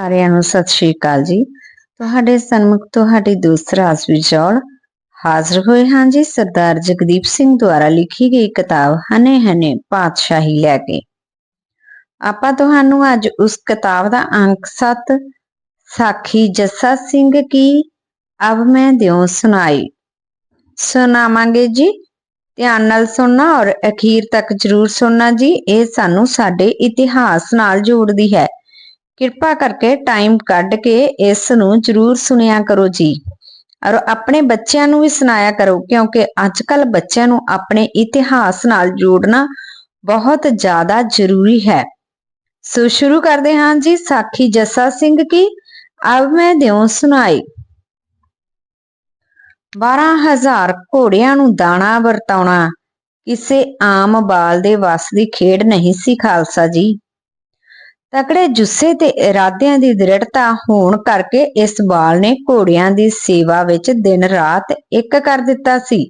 ਸਾਰਿਆਂ ਨੂੰ ਸਤਿ ਸ਼੍ਰੀ ਅਕਾਲ ਜੀ। ਤੁਹਾਡੇ ਸਨਮੁਖ ਤੁਹਾਡੀ ਦੂਸਰਾ ਵਿਚੋਲ ਹਾਜ਼ਰ ਹੋਏ ਹਾਂ ਜੀ। ਸਰਦਾਰ ਜਗਦੀਪ ਸਿੰਘ ਦੁਆਰਾ ਲਿਖੀ ਗਈ ਕਿਤਾਬ ਹਨੇ ਹਨੇ ਪਾਤਸ਼ਾਹੀ ਲੈ ਕੇ। ਆਪਾਂ ਤੁਹਾਨੂੰ ਅੱਜ ਉਸ ਕਿਤਾਬ ਦਾ ਅੰਕ 7 ਸਾਖੀ ਜੱਸਾ ਸਿੰਘ ਕੀ ਅਬ ਮੈਂ ਦਿਉ ਸੁਣਾਈ। ਸੁਣਾਵਾਂਗੇ ਜੀ। ਧਿਆਨ ਨਾਲ ਸੁਣਨਾ ਔਰ ਅਖੀਰ ਤੱਕ ਜਰੂਰ ਸੁਣਨਾ ਜੀ। ਇਹ ਸਾਨੂੰ ਸਾਡੇ ਇਤਿਹਾਸ ਨਾਲ ਜੋੜਦੀ ਹੈ। ਕਿਰਪਾ ਕਰਕੇ ਟਾਈਮ ਕੱਢ ਕੇ ਇਸ ਨੂੰ ਜਰੂਰ ਸੁਣਿਆ ਕਰੋ ਜੀ। ਔਰ ਆਪਣੇ ਬੱਚਿਆਂ ਨੂੰ ਵੀ ਸੁਣਾਇਆ ਕਰੋ, ਕਿਉਂਕਿ ਅੱਜ ਕੱਲ ਬੱਚਿਆਂ ਨੂੰ ਆਪਣੇ ਇਤਿਹਾਸ ਨਾਲ ਜੋੜਨਾ ਬਹੁਤ ਜ਼ਿਆਦਾ ਜ਼ਰੂਰੀ ਹੈ। ਸੋ ਸ਼ੁਰੂ ਕਰਦੇ ਹਾਂ ਜੀ, ਸਾਖੀ ਜੱਸਾ ਸਿੰਘ ਕੀ, ਅਬ ਮੈਂ ਦਿਉ ਸੁਣਾਈ। 12000 ਘੋੜਿਆਂ ਨੂੰ ਦਾਣਾ ਵਰਤਾਉਣਾ, ਕਿਸੇ ਆਮ ਬਾਲ ਦੇ ਵਸ ਦੀ ਖੇਡ ਨਹੀਂ ਸੀ ਖਾਲਸਾ ਜੀ। ਤਕੜੇ ਜੁੱਸੇ ਤੇ ਇਰਾਦਿਆਂ ਦੀ ਦ੍ਰਿੜਤਾ ਹੋਣ ਕਰਕੇ ਇਸ ਬਾਲ ਨੇ ਘੋੜਿਆਂ ਦੀ ਸੇਵਾ ਵਿੱਚ ਦਿਨ ਰਾਤ ਇੱਕ ਕਰ ਦਿੱਤਾ ਸੀ।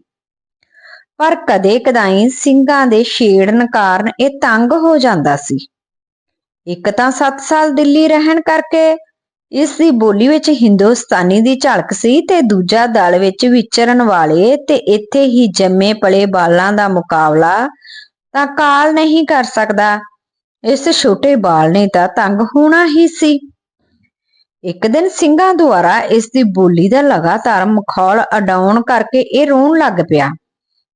ਪਰ ਕਦੇ ਕਦਾਈ ਸਿੰਘਾਂ ਦੇ ਛੇੜਨ ਕਾਰਨ ਇਹ ਤੰਗ ਹੋ ਜਾਂਦਾ ਸੀ। ਇੱਕ ਤਾਂ 7 ਸਾਲ ਦਿੱਲੀ ਰਹਿਣ ਕਰਕੇ ਇਸ ਦੀ ਬੋਲੀ ਵਿੱਚ ਹਿੰਦੁਸਤਾਨੀ ਦੀ ਝਲਕ ਸੀ ਤੇ ਦੂਜਾ ਦਲ ਵਿੱਚ ਵਿਚਰਨ ਵਾਲੇ ਤੇ ਇੱਥੇ ਹੀ ਜੰਮੇ ਪਲੇ ਬਾਲਾਂ ਦਾ ਮੁਕਾਬਲਾ ਤਾਂ ਕਾਲ ਨਹੀਂ ਕਰ ਸਕਦਾ। ਇਸ ਛੋਟੇ ਬਾਲ ਨੇ ਤਾਂ ਤੰਗ ਹੋਣਾ ਹੀ ਸੀ। ਇੱਕ ਦਿਨ ਸਿੰਘਾਂ ਦੁਆਰਾ ਇਸ ਦੀ ਬੋਲੀ ਦਾ ਲਗਾਤਾਰ ਮਖੌਲ ਅਡਾਉਣ ਕਰਕੇ ਇਹ ਰੋਣ ਲੱਗ ਪਿਆ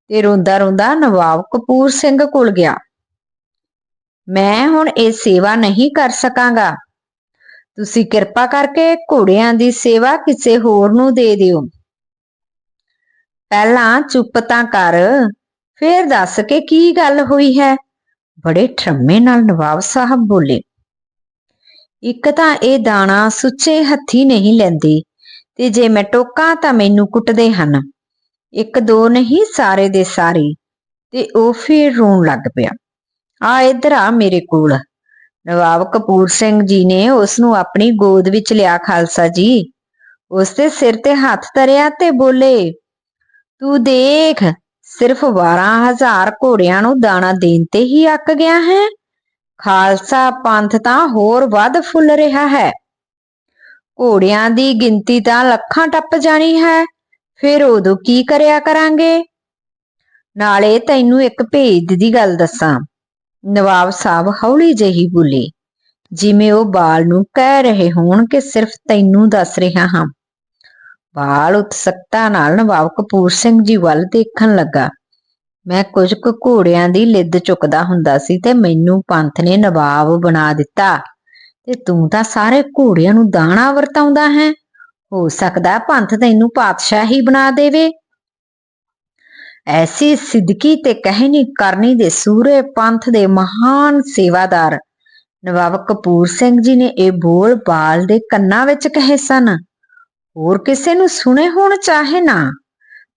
ਤੇ ਰੋਂਦਾ ਰੋਂਦਾ ਨਵਾਬ ਕਪੂਰ ਸਿੰਘ ਕੋਲ ਗਿਆ। ਮੈਂ ਹੁਣ ਇਹ ਸੇਵਾ ਨਹੀਂ ਕਰ ਸਕਾਂਗਾ। ਤੁਸੀਂ ਕਿਰਪਾ ਕਰਕੇ ਘੋੜਿਆਂ ਦੀ ਸੇਵਾ ਕਿਸੇ ਹੋਰ ਨੂੰ ਦੇ ਦਿਓ। ਪਹਿਲਾਂ ਚੁੱਪ ਤਾਂ ਕਰ, ਫੇਰ ਦੱਸ ਕੇ ਕੀ ਗੱਲ ਹੋਈ ਹੈ? ਬੜੇ ਠਰਮੇ ਨਾਲ ਨਵਾਬ ਸਾਹਿਬ ਬੋਲੇ। ਇੱਕ ਤਾਂ ਇਹ ਦਾਣਾ ਸੁੱਚੇ ਹੱਥੀ ਨਹੀਂ ਲੈਂਦੇ ਤੇ ਜੇ ਮੈਂ ਟੋਕਾਂ ਤਾਂ ਮੈਨੂੰ ਕੁੱਟਦੇ ਹਨ। ਇੱਕ ਦੋ ਨਹੀਂ, ਸਾਰੇ ਦੇ ਸਾਰੇ। ਤੇ ਉਹ ਫੇਰ ਰੋਣ ਲੱਗ ਪਿਆ। ਆ ਇੱਧਰ ਆ ਮੇਰੇ ਕੋਲ। ਨਵਾਬ ਕਪੂਰ ਸਿੰਘ ਜੀ ਨੇ ਉਸ ਨੂੰ ਆਪਣੀ ਗੋਦ ਵਿੱਚ ਲਿਆ ਖਾਲਸਾ ਜੀ। ਉਸ ਦੇ ਸਿਰ ਤੇ ਹੱਥ ਧਰਿਆ ਤੇ ਬੋਲੇ, ਤੂੰ ਦੇਖ ਸਿਰਫ 12000 ਘੋੜਿਆਂ ਨੂੰ ਦਾਣਾ ਦੇਣ ਤੇ ਹੀ ਅੱਕ ਗਿਆ ਹੈ। ਖਾਲਸਾ ਪੰਥ ਤਾਂ ਹੋਰ ਵੱਧ ਫੁੱਲ ਰਿਹਾ ਹੈ। ਘੋੜਿਆਂ ਦੀ ਗਿਣਤੀ ਤਾਂ ਲੱਖਾਂ ਟੱਪ ਜਾਣੀ ਹੈ। ਫਿਰ ਉਦੋਂ ਕੀ ਕਰਿਆ ਕਰਾਂਗੇ? ਨਾਲੇ ਤੈਨੂੰ ਇੱਕ ਭੇਦ ਦੀ ਗੱਲ ਦੱਸਾਂ। ਨਵਾਬ ਸਾਹਿਬ ਹੌਲੀ ਜਿਹੀ ਬੋਲੇ, ਜਿਵੇਂ ਉਹ ਬਾਲ ਨੂੰ ਕਹਿ ਰਹੇ ਹੋਣ ਕਿ ਸਿਰਫ ਤੈਨੂੰ ਦੱਸ ਰਿਹਾ ਹਾਂ ਬਾਲ ਉਤਸਕਤਾ ਨਾਲ ਨਵਾਬ ਕਪੂਰ ਸਿੰਘ ਜੀ ਵੱਲ ਦੇਖਣ ਲੱਗਾ। ਮੈਂ ਕੁਝ ਕੁ ਘੋੜਿਆਂ ਦੀ ਲਿੱਦ ਚੁੱਕਦਾ ਹੁੰਦਾ ਸੀ ਤੇ ਮੈਨੂੰ ਪੰਥ ਨੇ ਨਵਾਬ ਬਣਾ ਦਿੱਤਾ। ਤੇ ਤੂੰ ਤਾਂ ਸਾਰੇ ਘੋੜਿਆਂ ਨੂੰ ਦਾਣਾ ਵਰਤਾਉਂਦਾ ਹੈ। ਹੋ ਸਕਦਾ ਪੰਥ ਤੈਨੂੰ ਪਾਤਸ਼ਾਹ ਹੀ ਬਣਾ ਦੇਵੇ। ਐਸੀ ਸਿੱਧਕੀ ਤੇ ਕਹਿਣੀ ਕਰਨੀ ਦੇ ਸੂਰੇ ਪੰਥ ਦੇ ਮਹਾਨ ਸੇਵਾਦਾਰ ਨਵਾਬ ਕਪੂਰ ਸਿੰਘ ਜੀ ਨੇ ਇਹ ਬੋਲ ਬਾਲ ਦੇ ਕੰਨਾਂ ਵਿੱਚ ਕਹੇ ਸਨ। ਹੋਰ ਕਿਸੇ ਨੂੰ ਸੁਣੇ ਹੋਣ ਚਾਹੇ ਨਾ।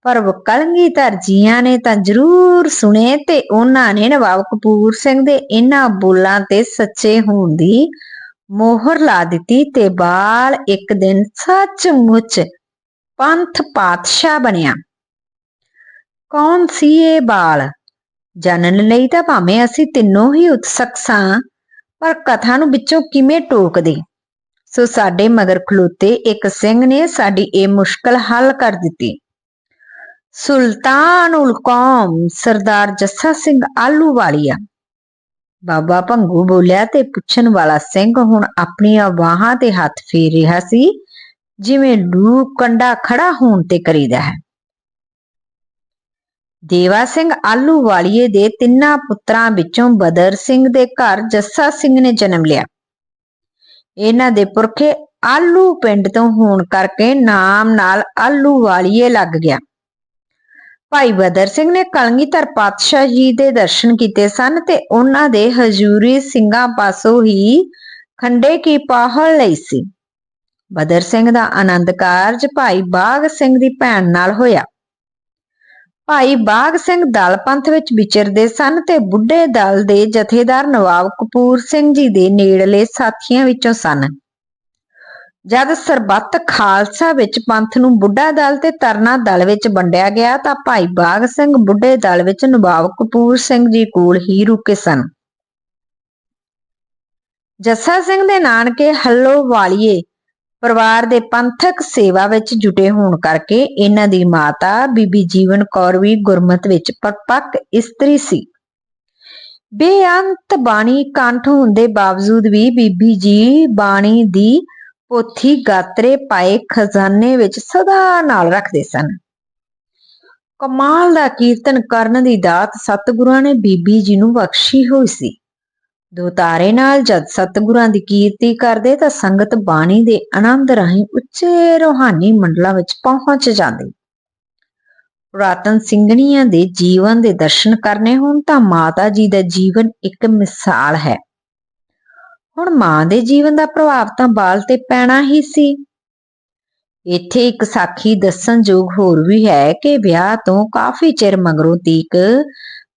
ਪਰ ਵਕਲੰਗੀਧਰ ਜੀਆਂ ਨੇ ਤਾਂ ਜ਼ਰੂਰ ਸੁਣੇ ਤੇ ਉਹਨਾਂ ਨੇ ਨਵਾਬ ਕਪੂਰ ਸਿੰਘ ਦੇ ਇਹਨਾਂ ਬੋਲਾਂ ਤੇ ਸੱਚੇ ਹੋਣ ਦੀ ਮੋਹਰ ਲਾ ਦਿੱਤੀ ਤੇ ਬਾਲ ਇੱਕ ਦਿਨ ਸੱਚਮੁੱਚ ਪੰਥ ਪਾਤਸ਼ਾਹ ਬਣਿਆ। ਕੌਣ ਸੀ ਇਹ ਬਾਲ? ਜਾਣਨ ਲਈ ਤਾਂ ਭਾਵੇਂ ਅਸੀਂ ਤਿੰਨੋਂ ਹੀ ਉਤਸਕ ਸਾਂ, ਪਰ ਕਥਾ ਨੂੰ ਵਿੱਚੋਂ ਕਿਵੇਂ ਟੋਕਦੇ? ਸੋ ਸਾਡੇ ਮਗਰ ਖਲੋਤੇ ਇੱਕ ਸਿੰਘ ਨੇ ਸਾਡੀ ਇਹ ਮੁਸ਼ਕਲ ਹੱਲ ਕਰ ਦਿੱਤੀ। ਸੁਲਤਾਨ ਉਲ ਕੌਮ, ਸਰਦਾਰ ਜੱਸਾ ਸਿੰਘ ਆਲੂ ਵਾਲੀਆ ਬਾਬਾ ਭੰਗੂ ਬੋਲਿਆ ਤੇ ਪੁੱਛਣ ਵਾਲਾ ਸਿੰਘ ਹੁਣ ਆਪਣੀਆਂ ਬਾਹਾਂ ਤੇ ਹੱਥ ਫੇਰ ਰਿਹਾ ਸੀ, ਜਿਵੇਂ ਡੂ ਕੰਡਾ ਖੜਾ ਹੋਣ ਤੇ ਕਰੀਦਾ ਹੈ। ਦੇਵਾ ਸਿੰਘ ਆਲੂ ਵਾਲੀਏ ਦੇ ਤਿੰਨਾਂ ਪੁੱਤਰਾਂ ਵਿੱਚੋਂ ਬਦਰ ਸਿੰਘ ਦੇ ਘਰ ਜੱਸਾ ਸਿੰਘ ਨੇ ਜਨਮ ਲਿਆ। ਇਹਨਾਂ ਦੇ ਪੁਰਖੇ ਆਲੂ ਪਿੰਡ ਤੋਂ ਹੋਣ ਕਰਕੇ ਨਾਮ ਨਾਲ ਆਲੂ ਵਾਲੀਏ ਲੱਗ ਗਿਆ। ਭਾਈ ਬਦਰ ਸਿੰਘ ਨੇ ਕਲਗੀਧਰ ਪਾਤਸ਼ਾਹ ਜੀ ਦੇ ਦਰਸ਼ਨ ਕੀਤੇ ਸਨ ਤੇ ਉਹਨਾਂ ਦੇ ਹਜ਼ੂਰੀ ਸਿੰਘਾਂ ਪਾਸੋਂ ਹੀ ਖੰਡੇ ਕੀ ਪਾਹਲ ਲਈ ਸੀ। ਬਦਰ ਸਿੰਘ ਦਾ ਆਨੰਦ ਕਾਰਜ ਭਾਈ ਬਾਗ ਸਿੰਘ ਦੀ ਭੈਣ ਨਾਲ ਹੋਇਆ। ਭਾਈ ਬਾਗ ਸਿੰਘ ਦਲ ਪੰਥ ਵਿੱਚ ਵਿਚਰਦੇ ਸਨ ਤੇ ਬੁੱਢੇ ਦਲ ਦੇ ਜਥੇਦਾਰ ਨਵਾਬ ਕਪੂਰ ਸਿੰਘ ਜੀ ਦੇ ਨੇੜਲੇ ਸਾਥੀਆਂ ਵਿੱਚੋਂ ਸਨ। ਜਦ ਸਰਬੱਤ ਖਾਲਸਾ ਵਿੱਚ ਪੰਥ ਨੂੰ ਬੁੱਢਾ ਦਲ ਤੇ ਤਰਨਾ ਦਲ ਵਿੱਚ ਵੰਡਿਆ ਗਿਆ ਤਾਂ ਭਾਈ ਬਾਗ ਸਿੰਘ ਬੁੱਢੇ ਦਲ ਵਿੱਚ ਨਵਾਬ ਕਪੂਰ ਸਿੰਘ ਜੀ ਕੋਲ ਹੀ ਰੁਕੇ ਸਨ। ਜੱਸਾ ਸਿੰਘ ਦੇ ਨਾਨਕੇ ਹੱਲੋ ਵਾਲੀਏ ਪਰਿਵਾਰ ਦੇ ਪੰਥਕ ਸੇਵਾ ਵਿੱਚ ਜੁਟੇ ਹੋਣ ਕਰਕੇ ਇਹਨਾਂ ਦੀ ਮਾਤਾ ਬੀਬੀ ਜੀਵਨ ਕੌਰ ਵੀ ਗੁਰਮਤ ਵਿੱਚ ਪਰਪੱਕ ਇਸਤਰੀ ਸੀ। ਬੇਅੰਤ ਬਾਣੀ ਕੰਠ ਹੋਣ ਦੇ ਬਾਵਜੂਦ ਵੀ ਬੀਬੀ ਜੀ ਬਾਣੀ ਦੀ ਪੋਥੀ ਗਾਤਰੇ ਪਾਏ ਖਜ਼ਾਨੇ ਵਿੱਚ ਸਦਾ ਨਾਲ ਰੱਖਦੇ ਸਨ। ਕਮਾਲ ਦਾ ਕੀਰਤਨ ਕਰਨ ਦੀ ਦਾਤ ਸਤਿਗੁਰਾਂ ਨੇ ਬੀਬੀ ਜੀ ਨੂੰ ਬਖਸ਼ੀ ਹੋਈ ਸੀ। ਦੋ ਤਾਰੇ ਨਾਲ ਜਦ ਸਤਿਗੁਰਾਂ ਦੀ ਕੀਰਤੀ ਕਰਦੇ ਤਾਂ ਸੰਗਤ ਬਾਣੀ ਦੇ ਆਨੰਦ ਰਾਹੀਂ ਉੱਚੇ ਰੋਹਾਨੀ ਮੰਡਲਾਂ ਵਿੱਚ ਪਹੁੰਚ ਜਾਂਦੀ। ਪੁਰਾਤਨ ਸਿੰਘਣੀਆਂ ਦੇ ਜੀਵਨ ਦੇ ਦਰਸ਼ਨ ਕਰਨੇ ਹੋਣ ਤਾਂ ਮਾਤਾ ਜੀ ਦਾ ਜੀਵਨ ਇੱਕ ਮਿਸਾਲ ਹੈ। ਹੁਣ ਮਾਂ ਦੇ ਜੀਵਨ ਦਾ ਪ੍ਰਭਾਵ ਤਾਂ ਬਾਲ ਤੇ ਪੈਣਾ ਹੀ ਸੀ। ਇੱਥੇ ਇੱਕ ਸਾਖੀ ਦੱਸਣਯੋਗ ਹੋਰ ਵੀ ਹੈ ਕਿ ਵਿਆਹ ਤੋਂ ਕਾਫੀ ਚਿਰ ਮਗਰੋਂ ਤੀਕ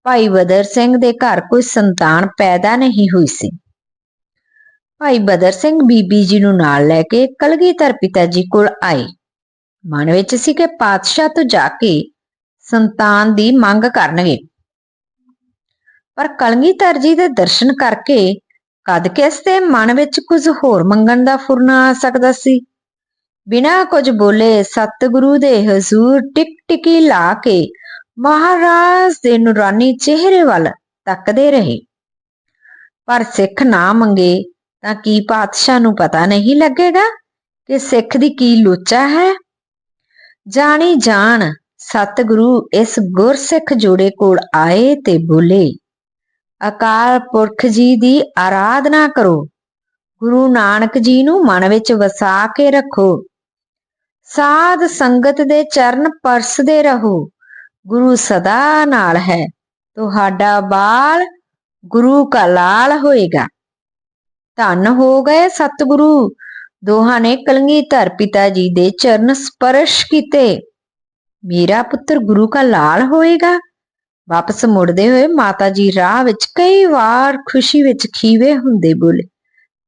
ਭਾਈ ਬਦਰ ਸਿੰਘ ਦੇ ਘਰ ਕੋਈ ਸੰਤਾਨ ਪੈਦਾ ਨਹੀਂ ਹੋਈ ਸੀ। ਭਾਈ ਬਦਰ ਸਿੰਘ ਬੀਬੀ ਜੀ ਨੂੰ ਨਾਲ ਲੈ ਕੇ ਕਲਗੀਧਰ ਪਿਤਾ ਜੀ ਕੋਲ ਆਏ। ਮਨ ਵਿੱਚ ਸੀ ਕਿ ਪਾਤਸ਼ਾਹ ਤੋਂ ਜਾ ਕੇ ਸੰਤਾਨ ਦੀ ਮੰਗ ਕਰਨਗੇ। ਪਰ ਕਲਗੀਧਰ ਜੀ ਦੇ ਦਰਸ਼ਨ ਕਰਕੇ ਕਦ ਕਿਸ ਦੇ ਮਨ ਵਿੱਚ ਕੁਝ ਹੋਰ ਮੰਗਣ ਦਾ ਫੁਰਨਾ ਆ ਸਕਦਾ ਸੀ। ਬਿਨਾਂ ਕੁਝ ਬੋਲੇ ਸਤਿਗੁਰੂ ਦੇ ਹਜ਼ੂਰ ਟਿਕ ਟਿਕੀ ਲਾ ਕੇ ਮਹਾਰਾਜ ਦੇ ਨੂਰਾਨੀ ਚਿਹਰੇ ਵੱਲ ਤੱਕਦੇ ਰਹੇ। ਪਰ ਸਿੱਖ ਨਾ ਮੰਗੇ ਤਾਂ ਕੀ ਪਾਤਸ਼ਾਹ ਨੂੰ ਪਤਾ ਨਹੀਂ ਲੱਗੇਗਾ ਕਿ ਸਿੱਖ ਦੀ ਕੀ ਲੋਚਾ ਹੈ? ਜਾਣੀ ਜਾਣ, ਸਤਿਗੁਰੂ ਇਸ ਗੁਰਸਿੱਖ ਜੋੜੇ ਕੋਲ ਆਏ ਤੇ ਬੋਲੇ, ਅਕਾਲ ਪੁਰਖ ਜੀ ਦੀ ਆਰਾਧਨਾ ਕਰੋ, ਗੁਰੂ ਨਾਨਕ ਜੀ ਨੂੰ ਮਨ ਵਿੱਚ ਵਸਾ ਕੇ ਰੱਖੋ, ਸਾਧ ਸੰਗਤ ਦੇ ਚਰਨ ਪਰਸਦੇ ਰਹੋ ਗੁਰੂ ਸਦਾ ਨਾਲ ਹੈ। ਤੁਹਾਡਾ ਬਾਲ ਗੁਰੂ ਕਾ ਲਾਲ ਹੋਏਗਾ। ਧੰਨ ਹੋ ਗਏ ਸਤਿਗੁਰੂ। ਦੋਹਾਂ ਨੇ ਕਲਗੀਧਰ ਪਿਤਾ ਜੀ ਦੇ ਚਰਨ ਸਪਰਸ਼ ਕੀਤੇ। ਮੇਰਾ ਪੁੱਤਰ ਗੁਰੂ ਕਾ ਲਾਲ ਹੋਏਗਾ। ਵਾਪਸ ਮੁੜਦੇ ਹੋਏ ਮਾਤਾ ਜੀ ਰਾਹ ਵਿੱਚ ਕਈ ਵਾਰ ਖੁਸ਼ੀ ਵਿੱਚ ਖੀਵੇ ਹੁੰਦੇ ਬੋਲੇ।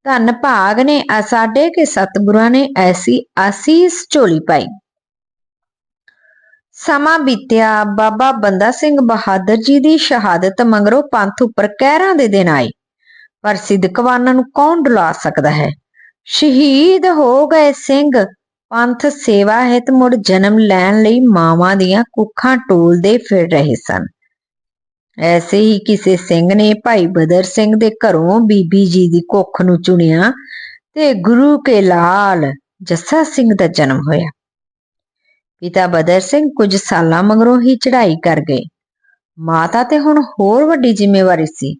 ਧੰਨ ਭਾਗ ਨੇ ਆ ਸਾਡੇ ਕੇ ਸਤਿਗੁਰਾਂ ਨੇ ਐਸੀ ਆਸੀਸ ਝੋਲੀ ਪਾਈ। ਸਮਾਂ ਬੀਤਿਆ। ਬਾਬਾ ਬੰਦਾ ਸਿੰਘ ਬਹਾਦਰ ਜੀ ਦੀ ਸ਼ਹਾਦਤ ਮਗਰੋਂ ਪੰਥ ਉੱਪਰ ਕਹਿਰਾਂ ਦੇ ਦਿਨ ਆਏ। ਪਰ ਸਿੱਧਕਵਾਨਾਂ ਨੂੰ ਕੌਣ ਡੁਲਾ ਸਕਦਾ ਹੈ? ਸ਼ਹੀਦ ਹੋ ਗਏ ਸਿੰਘ। ਪੰਥ ਸੇਵਾ ਹਿਤ ਮੁੜ ਜਨਮ ਲੈਣ ਲਈ ਮਾਵਾਂ ਦੀਆਂ ਕੁੱਖਾਂ ਟੋਲਦੇ ਫਿਰ ਰਹੇ ਸਨ। ਐਸੇ ਹੀ ਕਿਸੇ ਸਿੰਘ ਨੇ ਭਾਈ ਬਦਰ ਸਿੰਘ ਦੇ ਘਰੋਂ ਬੀਬੀ ਜੀ ਦੀ ਕੁੱਖ ਨੂੰ ਚੁਣਿਆ ਤੇ ਗੁਰੂ ਕੇ ਲਾਲ ਜੱਸਾ ਸਿੰਘ ਦਾ ਜਨਮ ਹੋਇਆ। ਪਿਤਾ ਬਦਰ ਸਿੰਘ ਕੁਝ ਸਾਲਾਂ ਮਗਰੋਂ ਹੀ ਚੜ੍ਹਾਈ ਕਰ ਗਏ। ਮਾਤਾ ਤੇ ਹੁਣ ਹੋਰ ਵੱਡੀ ਜ਼ਿੰਮੇਵਾਰੀ ਸੀ,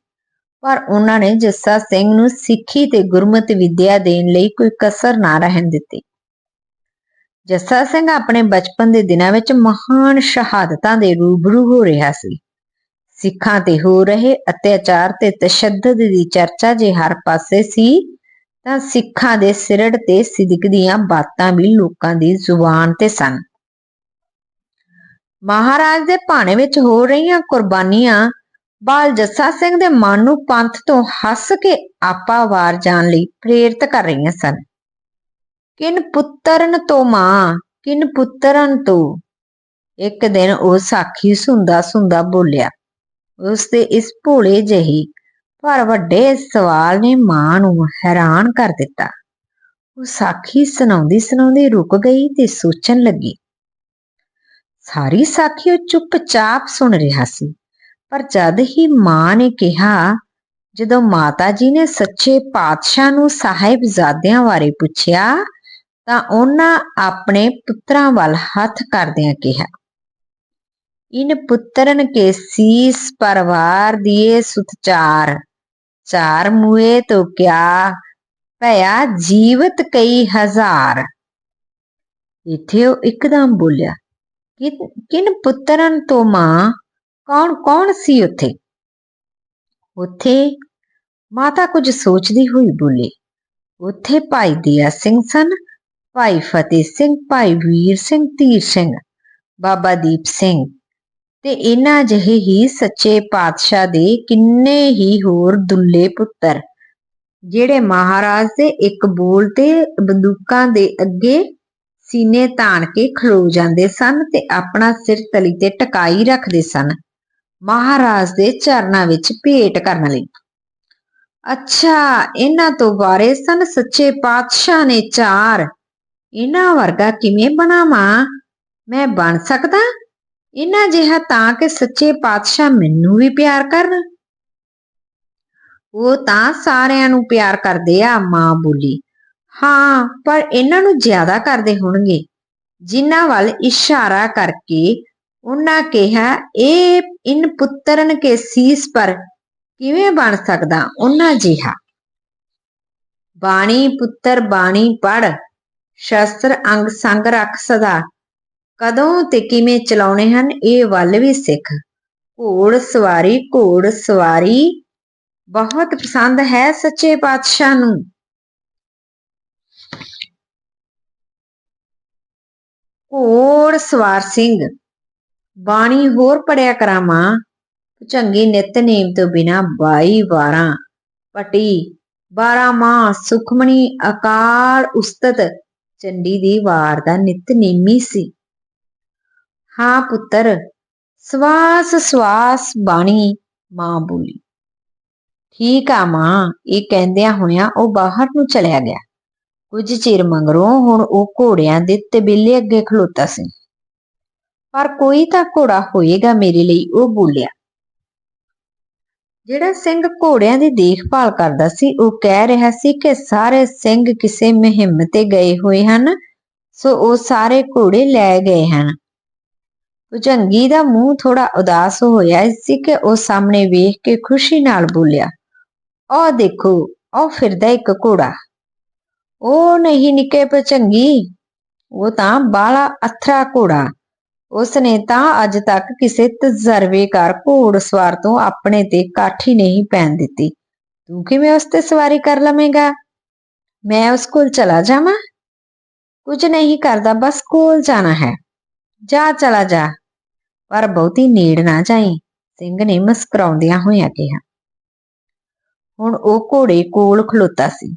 ਪਰ ਉਹਨਾਂ ਨੇ ਜੱਸਾ ਸਿੰਘ ਨੂੰ ਸਿੱਖੀ ਤੇ ਗੁਰਮਤਿ ਵਿਦਿਆ ਦੇਣ ਲਈ ਕੋਈ ਕਸਰ ਨਾ ਰਹਿਣ ਦਿੱਤੀ। ਜੱਸਾ ਸਿੰਘ ਆਪਣੇ ਬਚਪਨ ਦੇ ਦਿਨਾਂ ਵਿੱਚ ਮਹਾਨ ਸ਼ਹਾਦਤਾਂ ਦੇ ਰੂਬਰੂ ਹੋ ਰਿਹਾ ਸੀ। ਸਿੱਖਾਂ ਤੇ ਹੋ ਰਹੇ ਅਤਿਆਚਾਰ ਤੇ ਤਸ਼ੱਦਦ ਦੀ ਚਰਚਾ ਜੇ ਹਰ ਪਾਸੇ ਸੀ, ਤਾਂ ਸਿੱਖਾਂ ਦੇ ਸਿਰੜ ਤੇ ਸਿਦਕ ਦੀਆਂ ਬਾਤਾਂ ਵੀ ਲੋਕਾਂ ਦੀ ਜ਼ੁਬਾਨ ਤੇ ਸਨ। ਮਹਾਰਾਜ ਦੇ ਭਾਣੇ ਵਿੱਚ ਹੋ ਰਹੀਆਂ ਕੁਰਬਾਨੀਆਂ, ਬਾਲ ਜੱਸਾ ਸਿੰਘ ਦੇ ਮਨ ਨੂੰ ਪੰਥ ਤੋਂ ਹੱਸ ਕੇ ਆਪਾ ਵਾਰ ਜਾਣ ਲਈ ਪ੍ਰੇਰਿਤ ਕਰ ਰਹੀਆਂ ਸਨ। ਕਿਨ ਪੁੱਤਰਨ ਤੋਂ ਮਾਂ, ਕਿਨ ਪੁੱਤਰਨ ਤੋਂ? ਇੱਕ ਦਿਨ ਉਹ ਸਾਖੀ ਸੁੰਦਾ ਸੁੰਦਾ ਬੋਲਿਆ ਉਸ ਦੇ ਇਸ ਭੋਲੇ ਜਿਹੀ ਪਰ ਵੱਡੇ ਸਵਾਲ ਨੇ ਮਾਂ ਨੂੰ ਹੈਰਾਨ ਕਰ ਦਿੱਤਾ। ਉਹ ਸਾਖੀ ਸੁਣਾਉਂਦੀ ਸੁਣਾਉਂਦੀ ਰੁਕ ਗਈ ਤੇ ਸੋਚਣ ਲੱਗੀ ਸਾਰੀ ਸਾਖੀ ਉਹ ਚੁੱਪਚਾਪ ਸੁਣ ਰਿਹਾ ਸੀ। ਪਰ ਜਦ ਹੀ ਮਾਂ ਨੇ ਕਿਹਾ, ਜਦੋਂ ਮਾਤਾ ਜੀ ਨੇ ਸੱਚੇ ਪਾਤਸ਼ਾਹ ਨੂੰ ਸਾਹਿਬਜ਼ਾਦਿਆਂ ਬਾਰੇ ਪੁੱਛਿਆ, ਤਾਂ ਉਹਨਾਂ ਆਪਣੇ ਪੁੱਤਰਾਂ ਵੱਲ ਹੱਥ ਕਰਦਿਆਂ ਕਿਹਾ, ਇਨ ਪੁੱਤਰਨ ਕੇ ਸੀਸ ਪਰਵਾਰ ਦੀਏ ਸੁਤਚਾਰ ਚਾਰ ਮੂਏ ਤੋ ਕਿਆ ਭਇਆ ਜੀਵਤ ਕਈ ਹਜ਼ਾਰ ਇੱਥੇ ਉਹ ਇੱਕਦਮ ਬੋਲਿਆ ਕਿਨ ਪੁੱਤਰਾਂ ਤੋਂ ਮਾਂ? ਕੌਣ ਕੌਣ ਸੀ ਉੱਥੇ? ਉੱਥੇ ਮਾਤਾ ਕੁਝ ਸੋਚਦੀ ਹੋਈ ਬੋਲੀ, ਉੱਥੇ ਭਾਈ ਦਿਆ ਸਿੰਘ ਸਨ, ਭਾਈ ਫਤਿਹ ਸਿੰਘ, ਭਾਈ ਵੀਰ ਸਿੰਘ ਧੀਰ ਸਿੰਘ, ਬਾਬਾ ਦੀਪ ਸਿੰਘ। ਤੇ ਇਹਨਾਂ ਜਿਹੇ ਹੀ ਸੱਚੇ ਪਾਤਸ਼ਾਹ ਦੇ ਕਿੰਨੇ ਹੀ ਹੋਰ ਦੁੱਲੇ ਪੁੱਤਰ, ਜਿਹੜੇ ਮਹਾਰਾਜ ਦੇ ਇੱਕ ਬੋਲ ਤੇ ਬੰਦੂਕਾਂ ਦੇ ਅੱਗੇ ਸੀਨੇ ਤਾਣ ਕੇ ਖਲੋ ਜਾਂਦੇ ਸਨ ਤੇ ਆਪਣਾ ਸਿਰ ਤਲੀ ਤੇ ਟਕਾਈ ਰੱਖਦੇ ਸਨ। ਮਹਾਰਾਜ ਦੇ ਚਰਨਾਂ ਵਿੱਚ ਭੇਟ ਕਰਨ ਲਈ। ਅੱਛਾ, ਇਹਨਾਂ ਤੋਂ ਵਾਰੇ ਸਨ ਸੱਚੇ ਪਾਤਸ਼ਾਹ ਨੇ ਚਾਰ। ਇਹਨਾਂ ਵਰਗਾ ਕਿਵੇਂ ਬਣਾਵਾਂ? ਮੈਂ ਬਣ ਸਕਦਾ? ਇਹਨਾਂ ਜਿਹਾ ਤਾਂ ਕਿ ਸੱਚੇ ਪਾਤਸ਼ਾਹ ਮੈਨੂੰ ਵੀ ਪਿਆਰ ਕਰਨ। ਉਹ ਤਾਂ ਸਾਰਿਆਂ ਨੂੰ ਪਿਆਰ ਕਰਦੇ ਆ ਮਾਂ ਬੋਲੀ। ਹਾਂ, ਪਰ ਇਹਨਾਂ ਨੂੰ ਜ਼ਿਆਦਾ ਕਰਦੇ ਹੋਣਗੇ। ਜਿਨ੍ਹਾਂ ਵੱਲ ਇਸ਼ਾਰਾ ਕਰਕੇ ਉਹਨਾਂ ਕਿਹਾ, ਇਹ ਇਨ ਪੁੱਤਰਨ ਕੇ ਸੀਸ ਪਰ ਕਿਵੇਂ ਬਣ ਸਕਦਾ? ਉਹਨਾਂ ਜਿਹਾ। ਬਾਣੀ ਪੁੱਤਰ, ਬਾਣੀ ਪੜ ਸ਼ਸਤਰ ਅੰਗ ਸੰਗ ਰੱਖ ਸਦਾ। ਕਦੋਂ ਤੇ ਕਿਵੇਂ ਚਲਾਉਣੇ ਹਨ, ਇਹ ਵੱਲ ਵੀ ਸਿੱਖ। ਘੋੜ ਸਵਾਰੀ ਘੋੜ ਸਵਾਰੀ। ਬਹੁਤ ਪਸੰਦ ਹੈ ਸੱਚੇ ਪਾਤਸ਼ਾਹ ਨੂੰ। ਘੋੜ ਸਵਾਰ ਸਿੰਘ। ਬਾਣੀ ਹੋਰ ਪੜਿਆ ਕਰਾਵਾਂ। ਚੰਗੀ ਨਿਤਨੇਮ ਤੋਂ ਬਿਨਾ 22 ਵਾਰਾਂ। ਪਟੀ 12 ਮਾਹ ਸੁਖਮਣੀ ਅਕਾਲ ਉਸਤਤ, ਚੰਡੀ ਦੀ ਵਾਰ ਦਾ ਨਿਤਨੇਮੀ ਸੀ। ਹਾਂ ਪੁੱਤਰ, ਸਵਾਸ ਸਵਾਸ ਬਾਣੀ ਮਾਂ ਬੋਲੀ। ਠੀਕ ਆ ਮਾਂ, ਇਹ ਕਹਿੰਦਿਆਂ ਹੋਇਆਂ ਉਹ ਬਾਹਰ ਨੂੰ ਚਲਿਆ ਗਿਆ। ਕੁਝ ਚਿਰ ਮਗਰੋਂ ਹੁਣ ਉਹ ਘੋੜਿਆਂ ਦੇ ਤਬੇਲੇ ਅੱਗੇ ਖਲੋਤਾ ਸੀ। ਪਰ ਕੋਈ ਤਾਂ ਘੋੜਾ ਹੋਏਗਾ ਮੇਰੇ ਲਈ, ਉਹ ਬੋਲਿਆ। ਜਿਹੜਾ ਸਿੰਘ ਘੋੜਿਆਂ ਦੀ ਦੇਖਭਾਲ ਕਰਦਾ ਸੀ, ਉਹ ਕਹਿ ਰਿਹਾ ਸੀ ਕਿ ਸਾਰੇ ਸਿੰਘ ਕਿਸੇ ਮੁਹਿੰਮ ਤੇ ਗਏ ਹੋਏ ਹਨ, ਸੋ ਉਹ ਸਾਰੇ ਘੋੜੇ ਲੈ ਗਏ ਹਨ। ਭੁਜੰਗੀ ਦਾ ਮੂੰਹ ਥੋੜਾ ਉਦਾਸ ਹੋਇਆ ਸੀ ਕਿ ਉਹ ਸਾਹਮਣੇ ਵੇਖ ਕੇ ਖੁਸ਼ੀ ਨਾਲ ਬੋਲਿਆ ਉਹ ਦੇਖੋ ਉਹ ਫਿਰਦਾ ਇੱਕ ਘੋੜਾ। ਉਹ ਨਹੀਂ ਨਿੱਕੇ ਭੁਜੰਗੀ ਉਹ ਤਾਂ ਬਾਲਾ ਅਥਰਾ ਘੋੜਾ। ਉਸ ਨੇ ਤਾਂ ਅੱਜ ਤੱਕ ਕਿਸੇ ਤਜਰਬੇਕਾਰ ਘੋੜਸਵਾਰ ਤੋਂ ਆਪਣੇ ਤੇ ਕਾਠੀ ਨਹੀਂ ਪੈਣ ਦਿੱਤੀ। ਤੂੰ ਕਿਵੇਂ ਉਸ ਤੇ ਸਵਾਰੀ ਕਰ ਲਵੇਂਗਾ? ਮੈਂ ਉਸ ਕੋਲ ਚਲਾ ਜਾਵਾਂ? ਕੁਝ ਨਹੀਂ ਕਰਦਾ, ਬਸ ਕੋਲ ਜਾਣਾ ਹੈ। ਜਾ, ਚਲਾ ਜਾ। ਪਰ ਬਹੁਤੀ ਨੇੜ ਨਾ ਜਾਈ, ਸਿੰਘ ਨੇ ਮੁਸਕਰਾਉਂਦਿਆਂ ਹੋਇਆਂ ਕਿਹਾ। ਹੁਣ ਉਹ ਘੋੜੇ ਕੋਲ ਖਲੋਤਾ ਸੀ।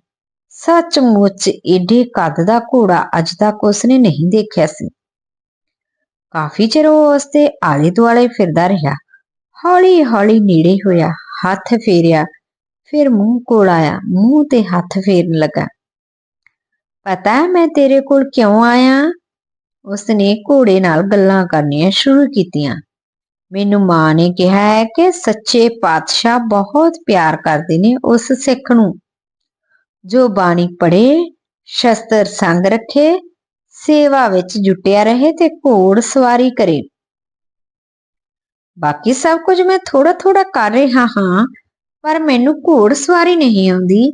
ਸੱਚਮੁੱਚ ਏਡੇ ਕੱਦ ਦਾ ਘੋੜਾ ਅੱਜ ਤੱਕ ਉਸਨੇ ਨਹੀਂ ਦੇਖਿਆ ਸੀ। ਕਾਫੀ ਚਿਰ ਉਹ ਉਸਦੇ ਆਲੇ ਦੁਆਲੇ ਫਿਰਦਾ ਰਿਹਾ। ਹੌਲੀ ਹੌਲੀ ਨੇੜੇ ਹੋਇਆ, ਹੱਥ ਫੇਰਿਆ, ਫਿਰ ਮੂੰਹ ਕੋਲ ਆਇਆ, ਮੂੰਹ ਤੇ ਹੱਥ ਫੇਰਨ ਲੱਗਾ। ਪਤਾ ਹੈ ਮੈਂ ਤੇਰੇ ਕੋਲ ਕਿਉਂ ਆਇਆ? ਉਸਨੇ ਘੋੜੇ ਨਾਲ ਗੱਲਾਂ ਕਰਨੀਆਂ ਸ਼ੁਰੂ ਕੀਤੀਆਂ। ਮੈਨੂੰ ਮਾਂ ਨੇ ਕਿਹਾ ਹੈ ਕਿ ਸੱਚੇ ਪਾਤਸ਼ਾਹ ਬਹੁਤ ਪਿਆਰ ਕਰਦੇ ਨੇ ਉਸ ਸਿੱਖ ਨੂੰ। ਜੋ ਬਾਣੀ ਪੜੇ ਸ਼ਸਤਰ ਸੰਗ ਰੱਖੇ, ਸੇਵਾ ਵਿੱਚ ਜੁਟਿਆ ਰਹੇ ਤੇ ਘੋੜ ਸਵਾਰੀ ਕਰੇ। ਬਾਕੀ ਸਭ ਕੁਝ ਮੈਂ ਥੋੜਾ ਥੋੜਾ ਕਰ ਰਿਹਾ ਹਾਂ, ਪਰ ਮੈਨੂੰ ਘੋੜ ਸਵਾਰੀ ਨਹੀਂ ਆਉਂਦੀ